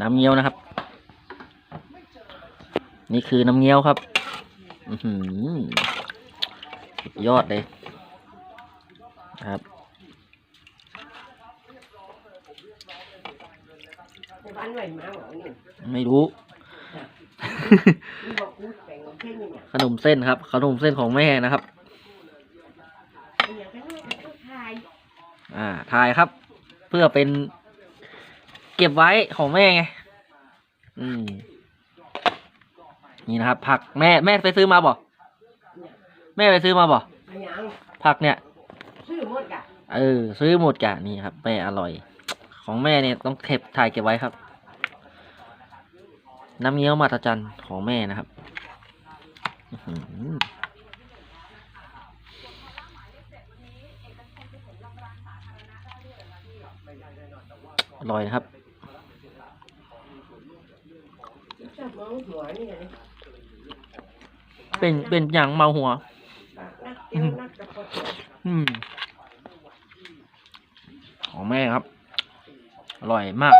น้ำเงี้ยวนะครับ นี่คือน้ำเงี้ยวครับอือหือสุดยอดเลยนะครับบ้านไหวมาเหรอนี่ไม่รู้มึงบอกกูแต่งเพ่งเนี่ยขนมเส้นครับ ขนมเส้นของแม่นะครับเนี่ยก็น่าจะต้องทายอ่าถ่ายครับ เพื่อเป็น เก็บไว้ของแม่ไง อืม นี่นะครับ ผักแม่แม่ไปซื้อมาบ่แม่ไปซื้อมาบ่อันยังผักเนี่ย ซื้อหมดกะเออ ซื้อหมดกะนี่ครับแม่อร่อย ของแม่เนี่ยต้องเก็บถ่ายเก็บไว้ครับ น้ำเงี้ยวมาตรจันของแม่นะครับอื้อหืออร่อยนะครับ จับมองหัวนี่ไงเป็นเป็นอย่างเมาหัวปากนักเอวนักกระปดอืม ของแม่ครับ อร่อยมาก